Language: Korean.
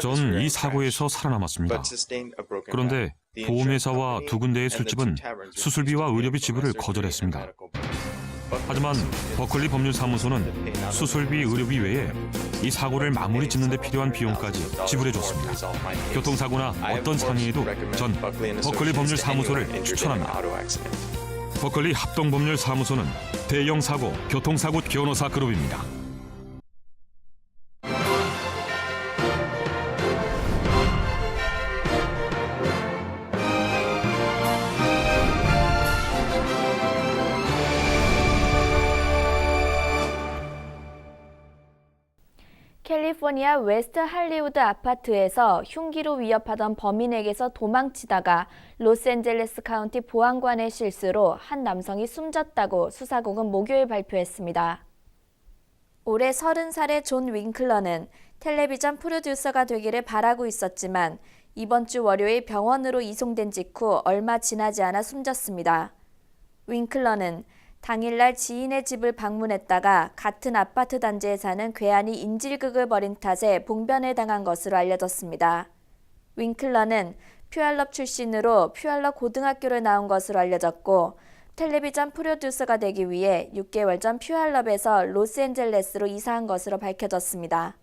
전 이 사고에서 살아남았습니다. 그런데 보험회사와 두 군데의 술집은 수술비와 의료비 지불을 거절했습니다. 하지만 버클리 법률사무소는 수술비, 의료비 외에 이 사고를 마무리 짓는 데 필요한 비용까지 지불해 줬습니다. 교통사고나 어떤 상해에도 전 버클리 법률사무소를 추천합니다. 버클리 합동법률사무소는 대형 사고, 교통사고 변호사 그룹입니다. 캘리포니아 웨스트 할리우드 아파트에서 흉기로 위협하던 범인에게서 도망치다가 로스앤젤레스 카운티 보안관의 실수로 한 남성이 숨졌다고 수사국은 목요일 발표했습니다. 올해 30살의 존 윙클러는 텔레비전 프로듀서가 되기를 바라고 있었지만 이번 주 월요일 병원으로 이송된 직후 얼마 지나지 않아 숨졌습니다. 윙클러는 당일날 지인의 집을 방문했다가 같은 아파트 단지에 사는 괴한이 인질극을 벌인 탓에 봉변을 당한 것으로 알려졌습니다. 윙클러는 퓨알럽 출신으로 퓨알럽 고등학교를 나온 것으로 알려졌고 텔레비전 프로듀서가 되기 위해 6개월 전 퓨알럽에서 로스앤젤레스로 이사한 것으로 밝혀졌습니다.